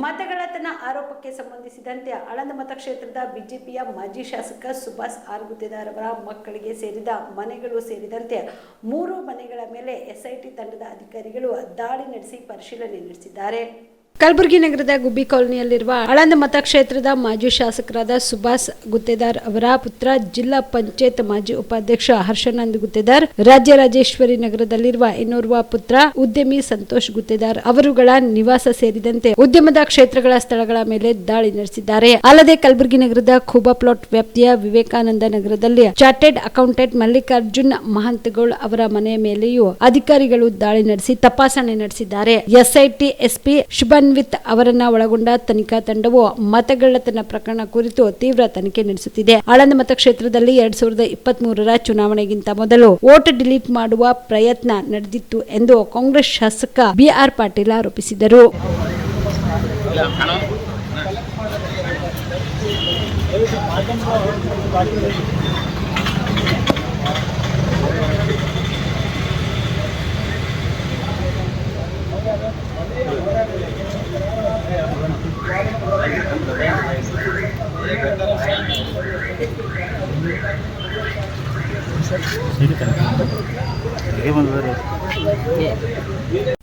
ಮತಗಳತನ ಆರೋಪಕ್ಕೆ ಸಂಬಂಧಿಸಿದಂತೆ ಆಳಂದ ಮತಕ್ಷೇತ್ರದ ಬಿಜೆಪಿಯ ಮಾಜಿ ಶಾಸಕ ಸುಭಾಷ್ ಆರ್ ಗುತ್ತೇದಾರ್ ಅವರ ಮಕ್ಕಳಿಗೆ ಸೇರಿದ ಮನೆಗಳು ಸೇರಿದಂತೆ ಮೂರು ಮನೆಗಳ ಮೇಲೆ ಎಸ್ಐಟಿ ತಂಡದ ಅಧಿಕಾರಿಗಳು ದಾಳಿ ನಡೆಸಿ ಪರಿಶೀಲನೆ ನಡೆಸಿದ್ದಾರೆ. ಕಲಬುರಗಿ ನಗರದ ಗುಬ್ಬಿ ಕಾಲೋನಿಯಲ್ಲಿರುವ ಆಳಂದ ಮತಕ್ಷೇತ್ರದ ಮಾಜಿ ಶಾಸಕರಾದ ಸುಭಾಷ್ ಗುತ್ತೇದಾರ್ ಅವರ ಪುತ್ರ ಜಿಲ್ಲಾ ಪಂಚಾಯತ್ ಮಾಜಿ ಉಪಾಧ್ಯಕ್ಷ ಹರ್ಷಾನಂದ್ ಗುತ್ತೇದಾರ್, ರಾಜ್ಯ ರಾಜೇಶ್ವರಿ ನಗರದಲ್ಲಿರುವ ಇನ್ನೋರ್ವ ಪುತ್ರ ಉದ್ಯಮಿ ಸಂತೋಷ್ ಗುತ್ತೇದಾರ್ ಅವರುಗಳ ನಿವಾಸ ಸೇರಿದಂತೆ ಉದ್ಯಮದ ಕ್ಷೇತ್ರಗಳ ಸ್ಥಳಗಳ ಮೇಲೆ ದಾಳಿ ನಡೆಸಿದ್ದಾರೆ. ಅಲ್ಲದೆ ಕಲಬುರಗಿ ನಗರದ ಖೂಬಾ ಪ್ಲಾಟ್ ವ್ಯಾಪ್ತಿಯ ವಿವೇಕಾನಂದ ನಗರದಲ್ಲಿ ಚಾರ್ಟೆಡ್ ಅಕೌಂಟೆಂಟ್ ಮಲ್ಲಿಕಾರ್ಜುನ್ ಮಹಂತಗೌಡ ಅವರ ಮನೆಯ ಮೇಲೆಯೂ ಅಧಿಕಾರಿಗಳು ದಾಳಿ ನಡೆಸಿ ತಪಾಸಣೆ ನಡೆಸಿದ್ದಾರೆ. ಎಸ್ಐಟಿ ಎಸ್ಪಿ ಶುಭನ್ವಿತ್ ಅವರನ್ನ ಒಳಗೊಂಡ ತನಿಖಾ ತಂಡವು ಮತಗಳ್ಳತನ ಪ್ರಕರಣ ಕುರಿತು ತೀವ್ರ ತನಿಖೆ ನಡೆಸುತ್ತಿದೆ. ಆಳಂದ ಮತಕ್ಷೇತ್ರದಲ್ಲಿ ಎರಡ್ ಸಾವಿರದ ಇಪ್ಪತ್ತ್ ಮೂರರ ಚುನಾವಣೆಗಿಂತ ಮೊದಲು ವೋಟ್ ಡಿಲೀಟ್ ಮಾಡುವ ಪ್ರಯತ್ನ ನಡೆದಿತ್ತು ಎಂದು ಕಾಂಗ್ರೆಸ್ ಶಾಸಕ ಬಿಆರ್ ಪಾಟೀಲ್ ಆರೋಪಿಸಿದರು. ಹೇಗೆ ಬಂದಿದ್ದಾರೆ